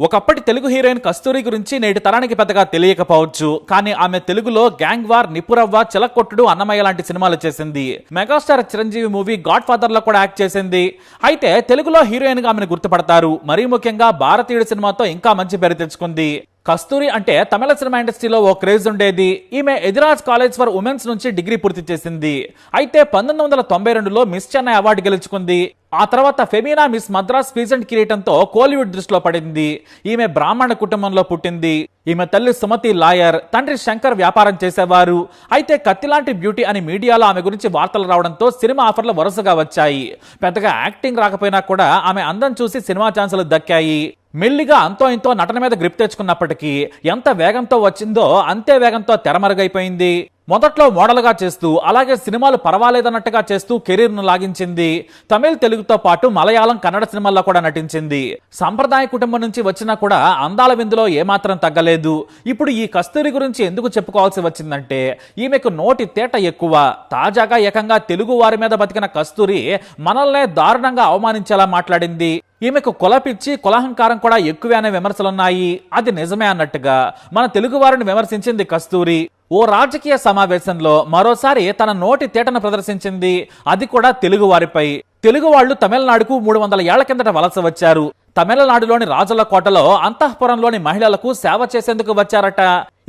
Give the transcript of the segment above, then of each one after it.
ఒకప్పటి తెలుగు హీరోయిన్ కస్తూరి గురించి నేటి తరానికి పెద్దగా తెలియకపోవచ్చు. కానీ ఆమె తెలుగులో గ్యాంగ్ వార్ నిపురవ్వ చిలకొట్టుడు అన్నమయ్య లాంటి సినిమాలు చేసింది. మెగాస్టార్ చిరంజీవి మూవీ గాడ్ ఫాదర్లో కూడా యాక్ట్ చేసింది. అయితే తెలుగులో హీరోయిన్గా ఆమెను గుర్తుపడతారు. మరీ ముఖ్యంగా భారతీయుడు సినిమాతో ఇంకా మంచి పేరు తెచ్చుకుంది. కస్తూరి అంటే తమిళ సినిమా ఇండస్ట్రీలో ఓ క్రేజ్ ఉండేది. ఈమె ఎదిరాజ్ కాలేజ్ ఫర్ ఉమెన్స్ నుంచి డిగ్రీ పూర్తి చేసింది. అయితే పంతొమ్మిది వందల తొంభై రెండులో మిస్ చెన్నై అవార్డు గెలుచుకుంది. ఆ తర్వాత ఫెమీనా మిస్ మద్రాస్ పీజెంట్ కిరీటంతో కోలీవుడ్ దృష్టిలో పడింది. ఈమె బ్రాహ్మణ కుటుంబంలో పుట్టింది. ఈమె తల్లి సుమతి లాయర్ తండ్రి శంకర్ వ్యాపారం చేసేవారు. అయితే కత్తిలాంటి బ్యూటీ అని మీడియాలో ఆమె గురించి వార్తలు రావడంతో సినిమా ఆఫర్లు వరుసగా వచ్చాయి. పెద్దగా యాక్టింగ్ రాకపోయినా కూడా ఆమె అందం చూసి సినిమా ఛాన్సులు దక్కాయి. మెల్లిగా అంతో ఇంతో నటన మీద గ్రిప్ తెచ్చుకున్నప్పటికీ ఎంత వేగంతో వచ్చిందో అంతే వేగంతో తెరమరుగైపోయింది. మొదట్లో మోడల్గా చేస్తూ అలాగే సినిమాలు పర్వాలేదన్నట్టుగా చేస్తూ కెరీర్ను లాగించింది. తమిళ్ తెలుగుతో పాటు మలయాళం కన్నడ సినిమాల్లో కూడా నటించింది. సంప్రదాయ కుటుంబం నుంచి వచ్చినా కూడా అందాల విందులో ఏమాత్రం తగ్గలేదు. ఇప్పుడు ఈ కస్తూరి గురించి ఎందుకు చెప్పుకోవాల్సి వచ్చిందంటే ఈమెకు నోటి తేట ఎక్కువ. తాజాగా ఏకంగా తెలుగు వారి మీద బతికిన కస్తూరి మనల్నే దారుణంగా అవమానించేలా మాట్లాడింది. ఈమెకు కులపిచ్చి కులహంకారం కూడా ఎక్కువే అనే విమర్శలున్నాయి. అది నిజమే అన్నట్టుగా మన తెలుగు వారిని విమర్శించింది కస్తూరి. ఓ రాజకీయ సమావేశంలో మరోసారి తన నోటి తేటను ప్రదర్శించింది. అది కూడా తెలుగు వారిపై. తెలుగు వాళ్ళు తమిళనాడుకు మూడు వందల ఏళ్ళ కిందట వలస వచ్చారు. తమిళనాడులోని రాజుల కోటలో అంతఃపురంలోని మహిళలకు సేవ చేసేందుకు వచ్చారట.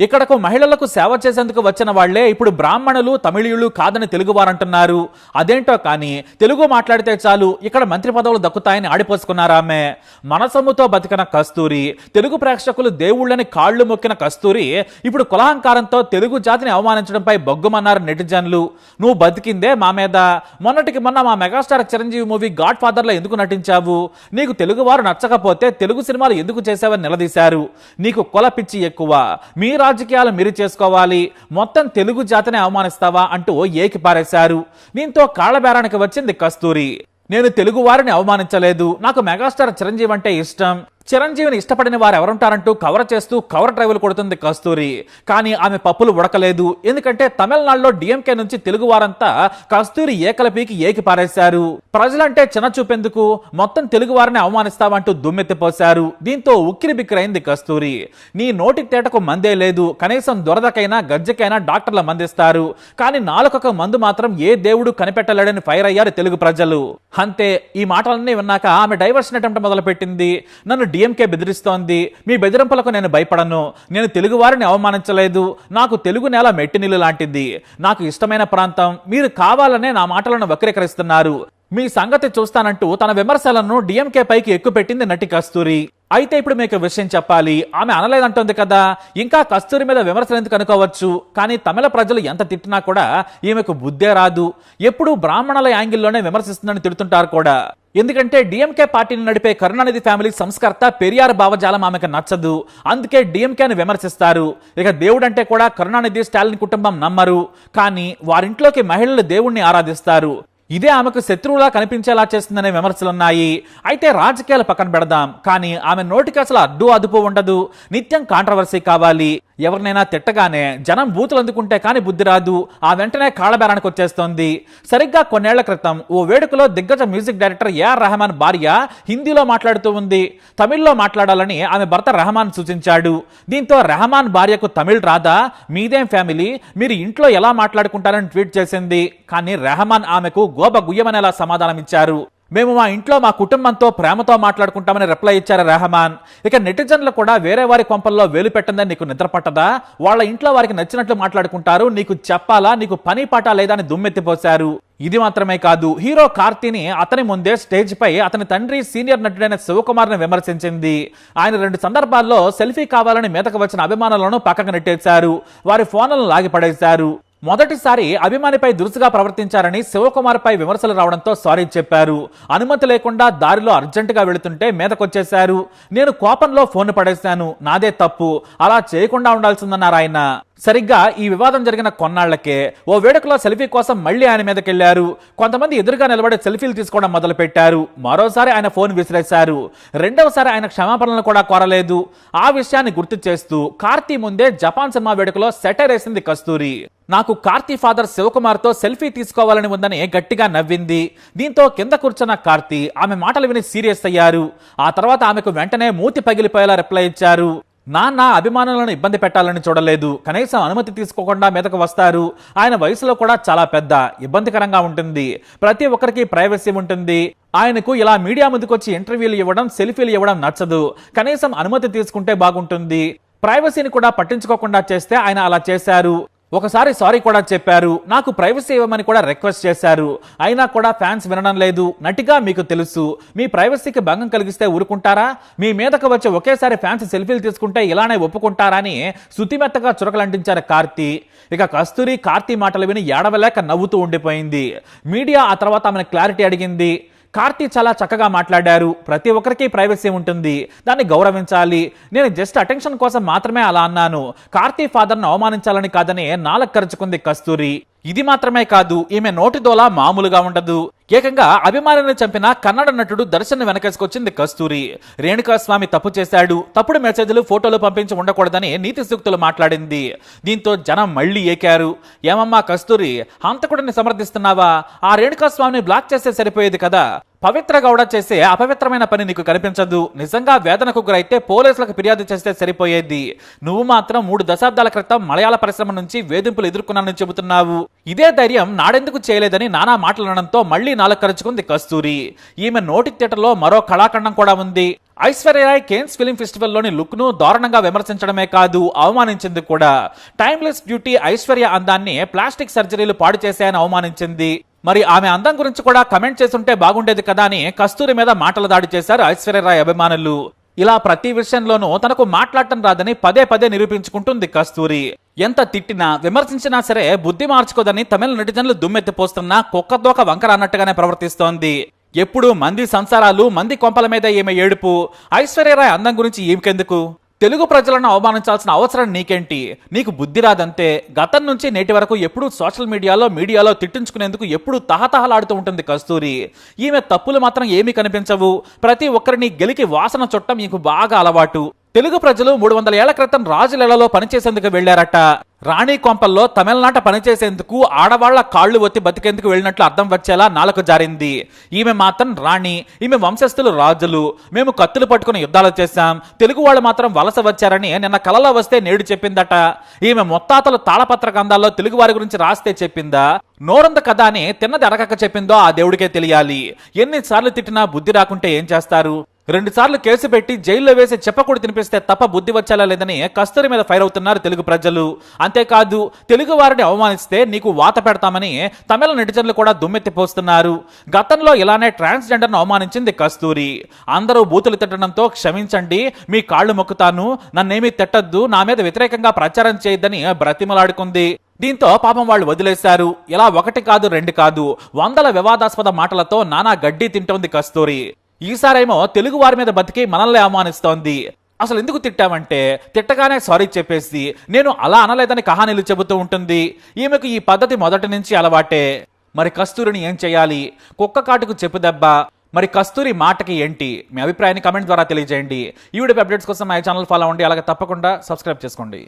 ఇక్కడకు మహిళలకు సేవ చేసేందుకు వచ్చిన వాళ్ళే ఇప్పుడు బ్రాహ్మణులు తమిళీయులు కాదని తెలుగువారు అంటున్నారు అదేంటో కానీ తెలుగు మాట్లాడితే చాలు ఇక్కడ మంత్రి పదవులు దక్కుతాయని ఆడిపోసుకున్నారామె మనసొమ్ముతో బతికిన కస్తూరి తెలుగు ప్రేక్షకులు దేవుళ్ళని కాళ్ళు మొక్కిన కస్తూరి ఇప్పుడు కులహంకారంతో తెలుగు జాతిని అవమానించడంపై బొగ్గుమన్నారు నెటిజన్లు. నువ్వు బతికిందే మా మీద. మొన్నటికి మొన్న మా మెగాస్టార్ చిరంజీవి మూవీ గాడ్ ఫాదర్లో ఎందుకు నటించావు? నీకు తెలుగువారు నచ్చకపోతే తెలుగు సినిమాలు ఎందుకు చేసావని నిలదీశారు. నీకు కుల పిచ్చి ఎక్కువ. మీరా రాజకీయాలు మీరు చేసుకోవాలి. మొత్తం తెలుగు జాతిని అవమానిస్తావా అంటూ ఏకి పారేశారు. దీంతో కాళ్ళబేరానికి వచ్చింది కస్తూరి. నేను తెలుగు వారిని అవమానించలేదు. నాకు మెగాస్టార్ చిరంజీవి అంటే ఇష్టం. చిరంజీవిని ఇష్టపడిన వారు ఎవరుంటారంటూ కవర్ చేస్తూ కవర్ డ్రైవ్లు కొడుతుంది కస్తూరి. కానీ ఆమె పప్పులు ఉడకలేదు. ఎందుకంటే తమిళనాడులో డిఎంకే నుంచి తెలుగు వారంతా కస్తూరి ఏకలపీకి ఏకి పారేశారు. ప్రజలంటే చిన్న చూపెందుకు మొత్తం తెలుగు వారిని అవమానిస్తామంటూ దుమ్మెత్తిపోశారు. దీంతో ఉక్కిరి బిక్కిరైంది కస్తూరి. నీ నోటి తేటకు మందే లేదు. కనీసం దొరదకైనా గజ్జకైనా డాక్టర్ల మందిస్తారు. కానీ నాలుకొక మందు మాత్రం ఏ దేవుడు కనిపెట్టలేడని ఫైర్ అయ్యారు తెలుగు ప్రజలు. అంతే. ఈ మాటలన్నీ విన్నాక ఆమె డైవర్షన్ అటెంప్ట్ మొదలుపెట్టింది. నన్ను డిఎంకే బెదిరిస్తోంది. మీ బెదిరింపులకు నేను భయపడను. నేను తెలుగు వారిని అవమానించలేదు. నాకు తెలుగు నేల మెట్టినిల్లు లాంటిది. నాకు ఇష్టమైన ప్రాంతం. మీరు కావాలనే నా మాటలను వక్రీకరిస్తున్నారు. మీ సంగతి చూస్తానంటూ తన విమర్శలను డిఎంకే పైకి ఎక్కుపెట్టింది నటి కస్తూరి. అయితే ఇప్పుడు మీకు విషయం చెప్పాలి. ఆమె అనలేదంటుంది కదా. ఇంకా కస్తూరి మీద విమర్శలు ఎందుకు అనుకోవచ్చు? కానీ తమిళ ప్రజలు ఎంత తిట్టినా కూడా ఈమెకు బుద్ధే రాదు. ఎప్పుడూ బ్రాహ్మణుల యాంగిల్లోనే విమర్శిస్తుందని తిడుతుంటారు కూడా. ఎందుకంటే డిఎంకే పార్టీని నడిపే కరుణానిధి ఫ్యామిలీ సంస్కర్త పెరియార్ భావజాలం ఆమెకు నచ్చదు. అందుకే డిఎంకేని విమర్శిస్తారు. ఇక దేవుడంటే కూడా కరుణానిధి స్టాలిన్ కుటుంబం నమ్మరు. కానీ వారింట్లోకి మహిళలు దేవుణ్ణి ఆరాధిస్తారు. ఇదే ఆమెకు శత్రువులా కనిపించేలా చేస్తుందనే విమర్శలున్నాయి. అయితే రాజకీయాలు పక్కన పెడదాం. కానీ ఆమె నోటికి అసలు అడ్డు అదుపు ఉండదు. నిత్యం కాంట్రవర్సీ కావాలి. ఎవరినైనా తిట్టగానే జనం బూతులు అందుకుంటే కానీ బుద్ధి రాదు. ఆ వెంటనే కాళ్ళబేరానికి వచ్చేస్తోంది. సరిగ్గా కొన్నేళ్ళ క్రితం ఓ వేడుకలో దిగ్గజ మ్యూజిక్ డైరెక్టర్ ఏఆర్ రెహమాన్ భార్య హిందీలో మాట్లాడుతూ ఉంది. తమిళ్ళో మాట్లాడాలని ఆమె భర్త రెహమాన్ సూచించాడు. దీంతో రెహమాన్ భార్యకు తమిళ్ రాదా? మీదేం ఫ్యామిలీ మీరు ఇంట్లో ఎలా మాట్లాడుకుంటారని ట్వీట్ చేసింది. కానీ రెహమాన్ ఆమెకు గోబ గుయ్యమనేలా సమాధానం ఇచ్చారు మేము మా ఇంట్లో మా కుటుంబంతో ప్రేమతో మాట్లాడుకుంటామని రిప్లై ఇచ్చారు రెహమాన్. ఇక నెటిజన్లు కూడా వేరే వారి కొంపల్లో వేలు పెట్టందని నీకు నిద్ర పట్టదా? వాళ్ళ ఇంట్లో వారికి నచ్చినట్లు మాట్లాడుకుంటారు. నీకు చెప్పాలా? నీకు పని పాట లేదా అని దుమ్మెత్తిపోశారు. ఇది మాత్రమే కాదు. హీరో కార్తీని అతని ముందే స్టేజ్ పై అతని తండ్రి సీనియర్ నటుడైన శివకుమార్ని విమర్శించింది. ఆయన రెండు సందర్భాల్లో సెల్ఫీ కావాలని మీదకు వచ్చిన అభిమానులను పక్కకు నెట్టేశారు. వారి ఫోన్లను లాగి పడేశారు. మొదటిసారి అభిమానిపై దురుసుగా ప్రవర్తించారని శివకుమార్పై విమర్శలు రావడంతో సారీ చెప్పారు. అనుమతి లేకుండా దారిలో అర్జెంటుగా వెళుతుంటే మీదకొచ్చేశారు. నేను కోపంలో ఫోన్ పడేశాను. నాదే తప్పు. అలా చేయకుండా ఉండాల్సిందన్నారు ఆయన. సరిగ్గా ఈ వివాదం జరిగిన కొన్నాళ్ళకే ఓ వేడుకలో సెల్ఫీ కోసం మళ్ళీ ఆయన మీదకెళ్ళారు. కొంతమంది ఎదురుగా నిలబడే సెల్ఫీలు తీసుకోవడం మొదలు పెట్టారు మరోసారి ఆయన ఫోన్ విసిరేశారు. రెండవసారి ఆయన క్షమాపణలు కూడా కోరలేదు. ఆ విషయాన్ని గుర్తు చేస్తూ కార్తీ ముందే జపాన్ సినిమా వేడుకలో సెటర్ వేసింది కస్తూరి. నాకు కార్తీ ఫాదర్ శివకుమార్తో సెల్ఫీ తీసుకోవాలని ఉందని గట్టిగా నవ్వింది. దీంతో కింద కూర్చున్న కార్తీ ఆమె మాటలు విని సీరియస్ అయ్యారు. ఆ తర్వాత ఆమెకు వెంటనే మూతి పగిలిపోయేలా రిప్లై ఇచ్చారు. నాన్న అభిమానులను ఇబ్బంది పెట్టాలని చూడలేదు. కనీసం అనుమతి తీసుకోకుండా మీదకు వస్తారు. ఆయన వయసులో కూడా చాలా పెద్ద ఇబ్బందికరంగా ఉంటుంది. ప్రతి ఒక్కరికి ప్రైవసీ ఉంటుంది. ఆయనకు ఇలా మీడియా ముందుకొచ్చి ఇంటర్వ్యూలు ఇవ్వడం సెల్ఫీలు ఇవ్వడం నచ్చదు. కనీసం అనుమతి తీసుకుంటే బాగుంటుంది. ప్రైవసీని కూడా పట్టించుకోకుండా చేస్తే ఆయన అలా చేశారు. ఒకసారి సారీ కూడా చెప్పారు. నాకు ప్రైవసీ ఇవ్వమని కూడా రిక్వెస్ట్ చేశారు. అయినా కూడా ఫ్యాన్స్ వినడం లేదు. నటిగా మీకు తెలుసు. మీ ప్రైవసీకి భంగం కలిగిస్తే ఊరుకుంటారా? మీ మీదకు వచ్చి ఒకేసారి ఫ్యాన్స్ సెల్ఫీలు తీసుకుంటే ఇలానే ఒప్పుకుంటారా అని శుతిమెత్తగా చురకలంటించారు కార్తీ. ఇక కస్తూరి కార్తీ మాటలు విని ఏడవలేక నవ్వుతూ ఉండిపోయింది. మీడియా ఆ తర్వాత ఆమెను క్లారిటీ అడిగింది. కార్తీ చాలా చక్కగా మాట్లాడారు. ప్రతి ఒక్కరికి ప్రైవసీ ఉంటుంది. దాన్ని గౌరవించాలి. నేను జస్ట్ అటెన్షన్ కోసం మాత్రమే అలా అన్నాను. కార్తీ ఫాదర్ను అవమానించాలని కాదని నాలుగు కస్తూరి. ఇది మాత్రమే కాదు ఈమె నోటిదోలా మామూలుగా ఉండదు. ఏకంగా అభిమానిని చంపిన కన్నడ నటుడు దర్శన్ వెనకేసుకొచ్చింది కస్తూరి. రేణుకా స్వామి తప్పు చేశాడు. తప్పుడు మెసేజ్లు ఫోటోలు పంపించి ఉండకూడదని నీతి సూక్తులు మాట్లాడింది. దీంతో జనం మళ్ళీ ఏకారు. ఏమమ్మా కస్తూరి హంతకుడిని సమర్థిస్తున్నావా? ఆ రేణుకా స్వామిని బ్లాక్ చేస్తే సరిపోయేది కదా. పవిత్ర గౌడ చేసే అపవిత్రమైన పని నీకు కనిపించదు. నిజంగా వేదనకు గురైతే పోలీసులకు ఫిర్యాదు చేస్తే సరిపోయేది. నువ్వు మాత్రం మూడు దశాబ్దాల క్రితం మలయాళ పరిశ్రమ నుంచి వేధింపులు ఎదుర్కొన్నానని చెబుతున్నావు. ఇదే ధైర్యం నాడెందుకు చేయలేదని నానా మాట్లాడడంతో మళ్ళీ నాలుగు కస్తూరి. ఈమె నోటి తేటలో మరో కళాఖండం కూడా ఉంది. ఐశ్వర్యరాయ్ కేన్స్ ఫిలిం ఫెస్టివల్లోని లుక్ను దారుణంగా విమర్శించడమే కాదు అవమానించింది కూడా. టైమ్లెస్ బ్యూటీ ఐశ్వర్య అందాన్ని ప్లాస్టిక్ సర్జరీలు పాడు చేశాయని అవమానించింది. మరి ఆమె అందం గురించి కూడా కమెంట్ చేస్తుంటే బాగుండేది కదా అని కస్తూరి మీద మాటల దాడి చేశారు ఐశ్వర్యరాయ్ అభిమానులు. ఇలా ప్రతి విషయంలోనూ తనకు మాట్లాడటం రాదని పదే పదే నిరూపించుకుంటుంది కస్తూరి. ఎంత తిట్టినా విమర్శించినా సరే బుద్ధి మార్చుకోదని తమిళ నెటిజన్లు దుమ్మెత్తిపోస్తున్నా కుక్కదోక వంకర అన్నట్టుగానే ప్రవర్తిస్తోంది. ఎప్పుడు మంది సంసారాలు మంది కొంపల మీద ఈమె ఏడుపు. ఐశ్వర్యరాయ్ అందం గురించి ఈమెకెందుకు? తెలుగు ప్రజలను అవమానించాల్సిన అవసరం నీకేంటి? నీకు బుద్ధి రాదంతే. గతం నుంచి నేటి వరకు ఎప్పుడూ సోషల్ మీడియాలో మీడియాలో తిట్టించుకునేందుకు ఎప్పుడూ తహతహలాడుతూ ఉంటుంది కస్తూరి. ఈమె తప్పులు మాత్రం ఏమీ కనిపించవు. ప్రతి ఒక్కరిని గెలికి వాసన చుట్టం మీకు బాగా అలవాటు. తెలుగు ప్రజలు మూడు వందల ఏళ్ళ క్రితం రాజులెలలో పనిచేసేందుకు వెళ్ళారట రాణి కొంపల్లో తమిళనాట పనిచేసేందుకు ఆడవాళ్ళ కాళ్ళు ఒత్తి బతికేందుకు వెళ్ళినట్లు అర్థం వచ్చేలా నాలుక జారింది. ఈమె మాత్రం రాణి ఈమె వంశస్థులు రాజులు. మేము కత్తులు పట్టుకుని యుద్ధాలు చేశాం. తెలుగు వాళ్ళు మాత్రం వలస వచ్చారని నిన్న కలలో వస్తే నేడు చెప్పిందట. ఈమె మొత్తాతలు తాళపత్ర గ్రంథాల్లో తెలుగు వారి గురించి రాస్తే చెప్పిందా? నోరంద కథ అని తిన్నది అడగక చెప్పిందో ఆ దేవుడికే తెలియాలి. ఎన్నిసార్లు తిట్టినా బుద్ధి రాకుంటే ఏం చేస్తారు? రెండుసార్లు కేసు పెట్టి జైల్లో వేసి చెప్పకూడదు తినిపిస్తే తప్ప బుద్ధి వచ్చేలా లేదని కస్తూరి మీద ఫైర్ అవుతున్నారు తెలుగు ప్రజలు. అంతేకాదు తెలుగు వారిని అవమానిస్తే నీకు వాత పెడతామని తమిళ నెటిజన్లు కూడా దుమ్మెత్తిపోస్తున్నారు గతంలో ఇలానే ట్రాన్స్జెండర్ను అవమానించింది కస్తూరి. అందరూ బూతులు తిట్టడంతో క్షమించండి మీ కాళ్ళు మొక్కుతాను నన్నేమీ తిట్టద్దు నా మీద వ్యతిరేకంగా ప్రచారం చేయొద్దని బ్రతిమలాడుకుంది. దీంతో పాపం వాళ్ళు వదిలేశారు. ఇలా ఒకటి కాదు రెండు కాదు వందల వివాదాస్పద మాటలతో నానా గడ్డి తింటోంది కస్తూరి. ఈసారేమో తెలుగు వారి మీద బతికి మనల్ని అవమానిస్తోంది. అసలు ఎందుకు తిట్టామంటే తిట్టగానే సారీ చెప్పేసి నేను అలా అనలేదని కహానీలు చెబుతూ ఉంటుంది. ఈమెకు ఈ పద్ధతి మొదటి నుంచి అలవాటే. మరి కస్తూరిని ఏం చేయాలి? కుక్క కాటుకు చెప్పు దెబ్బ. మరి కస్తూరి మాటకి ఏంటి? మీ అభిప్రాయాన్ని కమెంట్ ద్వారా తెలియజేయండి. ఈ వీడియో అప్డేట్స్ కోసం మా ఛానల్ ఫాలో అవ్వండి. అలాగే తప్పకుండా సబ్స్క్రైబ్ చేసుకోండి.